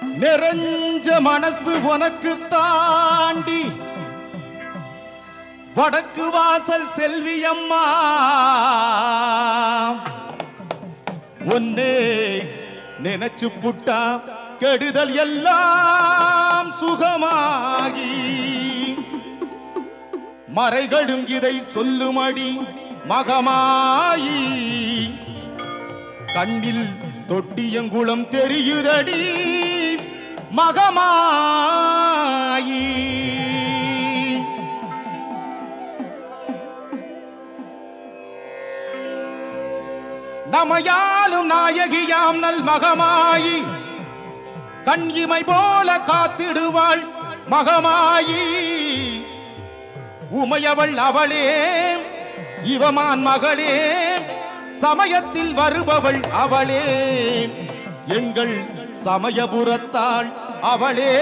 நிறைஞ்ச மனசு உனக்கு தாண்டி. வடக்கு வாசல் செல்வியம்மா ஒன்னே நினைச்சு புட்டா கெடுதல் எல்லாம் சுகமாகி. மறைகளும் இதை சொல்லுமடி மகமாயி. கண்ணில் தொட்டியங்குளம் தெரியுதடி. மகமாயி. நமையாலும் நாயகியாம் நல் மகமாயி. கண் போல காத்திடுவாள் மகமாயி. உமையவள் அவளே இவமான் மகளே சமயத்தில் வருபவள் அவளே. எங்கள் சமயபுரத்தாள் அவளே.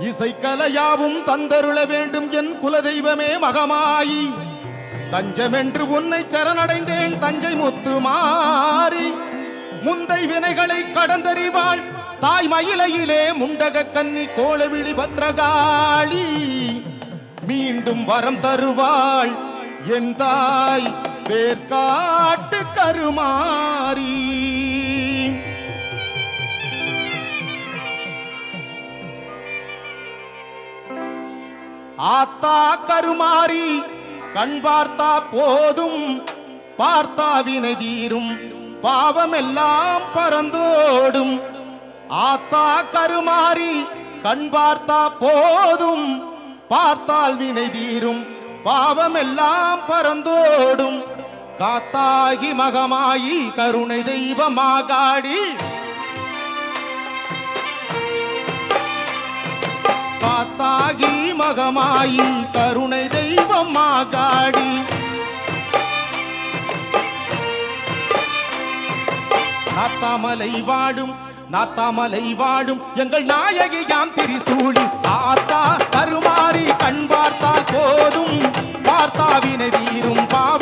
இசைக்கலையாவும் தந்தருள வேண்டும் என் குலதெய்வமே மகமாயி. தஞ்சமென்று உன்னை சரணடைந்தேன் தஞ்சை முத்து மாறி. முந்தை வினைகளை கடந்தறிவாள் தாய் மயிலையிலே முண்டக கன்னி கோலவிழி பத்ரகாளி. மீண்டும் வரம் தருவாள் என் தாய் வேர்காட்டு கருமாறி. ஆத்தா கருமாறி கண் பார்த்தா போதும். பார்த்தா வினை தீரும். பாவமெல்லாம் பறந்தோடும். ஆத்தா கருமாறி கண் பார்த்தா போதும். பார்த்தால் வினை தீரும். பாவமெல்லாம் பறந்தோடும். காத்தாகி மகமாயி கருணை தெய்வமாகாடி. காத்தாகி மகமாயி கருணை தெய்வமாகாடி. காத்தாமலை நாத்தாமலை வாடும். நாத்தாமலை வாழும் எங்கள் நாயகியாம் திரிசூடி ஆத்தா தருமாறி கண் பார்த்தால் போதும். பார்த்தாவினை தீரும் பாவ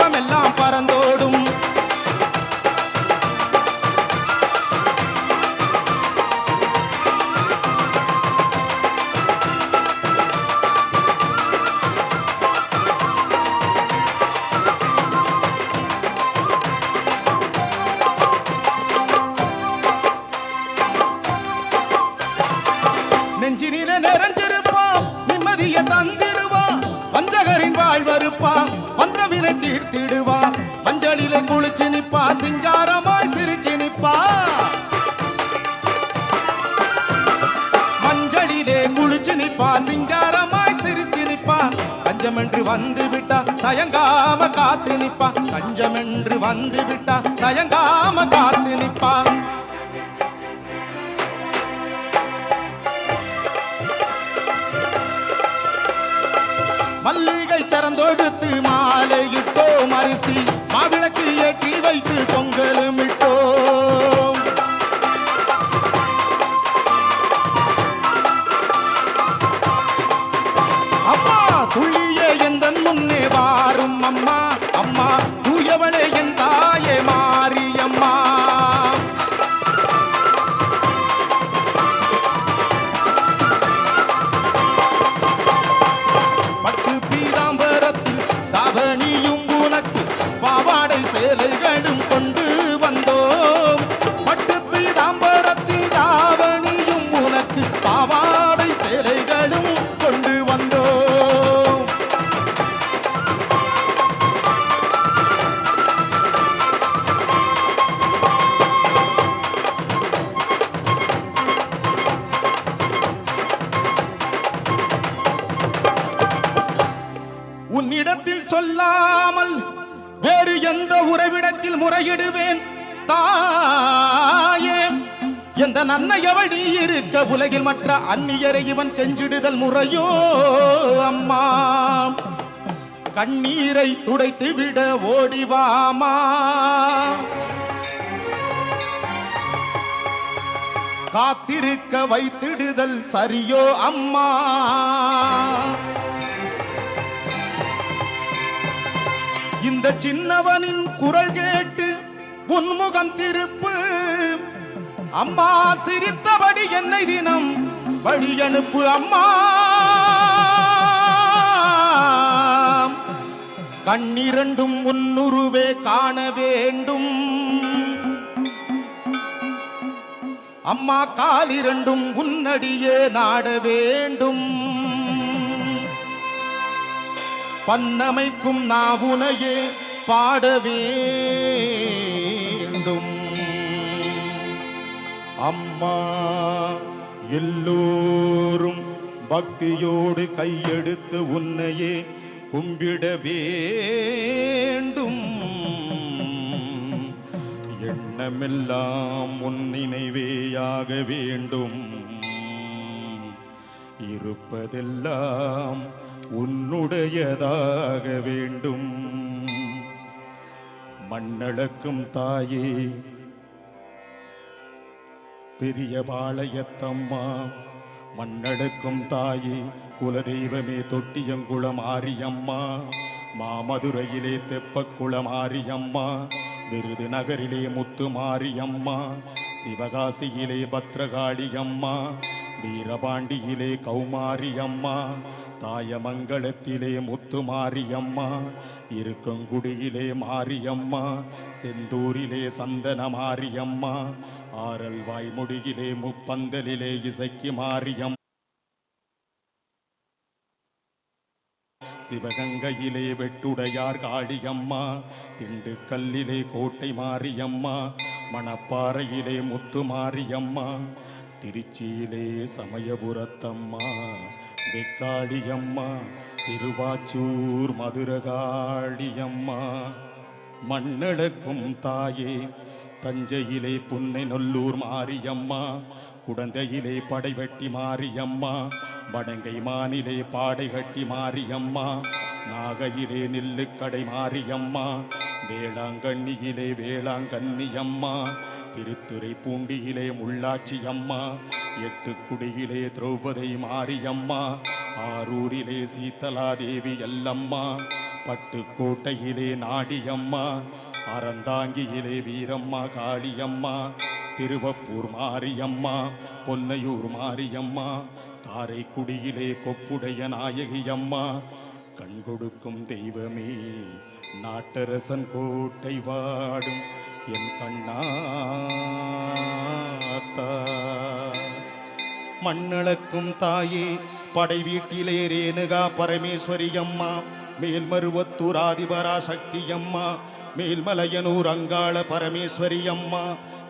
நிறைஞ்சிருப்பான். நிம்மதிய தந்திடுவான். வஞ்சகரின் வாழ்வறுப்பான் வந்தவினை தீர்த்திடுவான். மஞ்சளில குளிச்சு நிப்பா சிங்காரமாய் சிரிச்சு நிப்பா மஞ்சளிலே குளிச்சு நிப்பா சிங்காரமாய் சிரிச்சு நிப்பா தஞ்சமென்று வந்து விட்டா தயங்காம காத்து நிப்பா தஞ்சமென்று வந்து விட்டா தயங்காம காத்து நிப்பா சரந்தொடுத்து மாலையிட்டோம் அரிசி. மாவிளக்கு ஏற்றி வைத்து உறவிடத்தில் முறையிடுவேன். தாயே எந்த நன்மையவள் நீ இருக்க? உலகில் மற்ற அந்நியரை இவன் கெஞ்சிடுதல் முறையோ? அம்மா கண்ணீரை துடைத்து விட ஓடிவாமா? காத்திருக்க வைத்திடுதல் சரியோ அம்மா? இந்த சின்னவனின் குரல் கேட்டு உன்முகம் திருப்பு. அம்மா சிரித்தபடி என்னை தினம் வழி அனுப்பு அம்மா. கண்ணிரண்டும் உன்னுருவே காண வேண்டும். அம்மா காலிரண்டும் உன்னடியே நாட வேண்டும். பன்னமைக்கும் நாவுனையே பாட வேண்டும் அம்மா எல்லோரும் பக்தியோடு கையெடுத்து உன்னையே கும்பிட வேண்டும். எண்ணமெல்லாம் உன் நினைவேயாக வேண்டும். இருப்பதெல்லாம் உன்னுடையதாக வேண்டும். மண்ணளக்கும் தாயே பெரிய பாளையத்தம்மா மண்ணடுக்கும் தாயே குலதெய்வமே தொட்டியங்குளம் ஆரியம்மா மாமதுரையிலே தெப்பக்குளம் ஆரியம்மா விருது நகரிலே முத்து மாரியம்மா சிவகாசியிலே பத்ரகாளியம்மா வீரபாண்டியிலே கௌமாரியம்மா தாயமங்கலத்திலே முத்து மாரியம்மா இருக்கங்குடியிலே மாரியம்மா செந்தூரிலே சந்தன மாரியம்மா ஆரல் வாய்மொழியிலே முப்பந்தலிலே இசைக்கு மாரியம் சிவகங்கையிலே வெட்டுடையார் காளியம்மா திண்டுக்கல்லிலே கோட்டை மாரியம்மா மணப்பாறையிலே முத்து மாரியம்மா திருச்சியிலே சமயபுரத்தம்மா. வெக்காளியம்மா சிறுவாச்சூர் மதுரகாளியம்மா மண்ணளக்கும் தாயே தஞ்சையிலே புன்னை நல்லூர் மாரியம்மா குடந்தையிலே படைவெட்டி மாரியம்மா வடங்கை மானிலே பாடை கட்டி மாரியம்மா நாகையிலே நில்லுக்கடை மாரியம்மா வேளாங்கண்ணியிலே வேளாங்கண்ணியம்மா திருத்துறை பூண்டியிலே முள்ளாட்சி எட்டு குடியிலே திரௌபதி மாரியம்மா ஆரூரிலே சீத்தலாதேவி எல்லம்மா பட்டுக்கோட்டையிலே நாடியம்மா அறந்தாங்கியிலே வீரம்மா காளியம்மா திருவப்பூர் மாரியம்மா பொன்னையூர் மாரியம்மா காரைக்குடியிலே கொப்புடைய நாயகியம்மா கண் கொடுக்கும் தெய்வமே நாட்டரசன் கோட்டை வாடும் என் கண்ணாத்தா மண்ணளக்கும் தாயே படை வீட்டிலே ரேணுகா பரமேஸ்வரி அம்மா மேல்மருவத்தூர் ஆதிபரா சக்தி அம்மா மேல்மலையனூர் அங்காள பரமேஸ்வரி அம்மா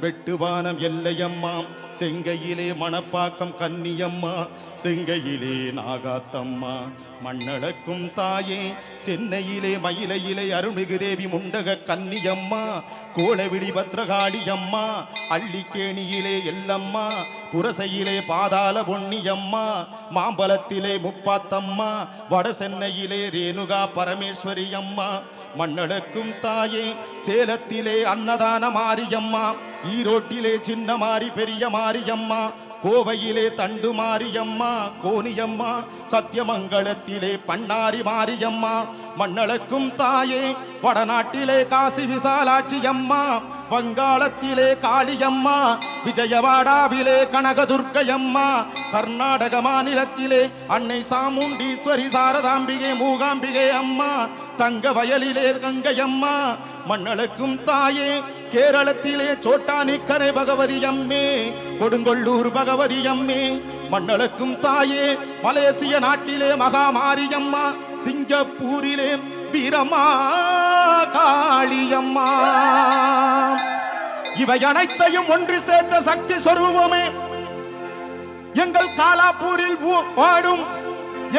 வெட்டுவானம் எல்லையம்மா செங்கையிலே மணப்பாக்கம் கன்னியம்மா செங்கையிலே நாகாத்தம்மா மண்ணளக்கும் தாயே சென்னையிலே மயிலையிலே அருள்மிகு தேவி முண்டக கன்னியம்மா கோலவிடி பத்ரகாளி அம்மா அள்ளிக்கேணியிலே எல்லம்மா புரசையிலே பாதாள பொன்னியம்மா மாம்பலத்திலே முப்பாத்தம்மா வட சென்னையிலே ரேணுகா பரமேஸ்வரி அம்மா மண்ணளக்கும் தாயே சேலத்திலே அன்னதான மாரியம்மா ஈரோட்டிலே சின்ன மாறி பெரிய மாரியம்மா கோவையிலே தண்டு மாரியம்மா கோனியம்மா சத்தியமங்கலத்திலே பண்ணாரி மாரியம்மா மண்ணளக்கும் தாயே வடநாட்டிலே காசி விசாலாட்சி அம்மா வங்காளத்திலே காளியம்மா விஜயவாடாவிலே கனகதுர்க்கையம்மா கர்நாடக மாநிலத்திலே அன்னை சாமுண்டீஸ்வரி சாரதாம்பிகை மூகாம்பிகை அம்மா தங்க வயலிலே கங்கையம்மா மண்ணளுக்கும் தாயே கேரளத்திலே சோட்டானிக்கரை பகவதி அம்மே கொடுங்கொள்ளூர் பகவதி அம்மே மண்ணளுக்கும் தாயே மலேசிய நாட்டிலே மகாமாரியம்மா சிங்கப்பூரிலே வீரமா காளியம்மா இவை அனைத்தையும் ஒன்று சேர்த்த சக்தி சொருபமே. எங்கள் காலாப்பூரில் பாடும்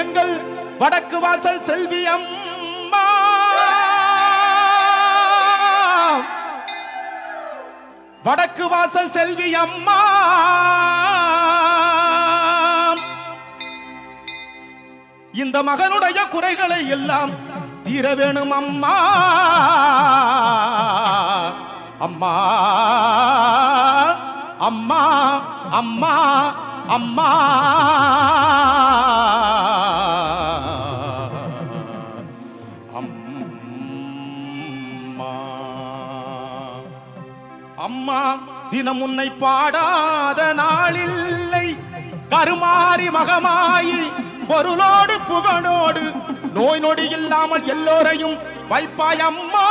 எங்கள் வடக்கு வாசல் செல்வி அம்மா. வடக்கு வாசல் செல்வி அம்மா. இந்த மகனுடைய குறைகளை எல்லாம் தீர வேணும் அம்மா. அம்மா அம்மா அம்மா அம்மா. அம்மா அம்மா தினம் உன்னை பாடாத நாளில்லை. கருமாறி மகமாயி பொருளோடு புகழோடு நோய் நொடி இல்லாமல் எல்லோரையும் வைப்பாய் அம்மா.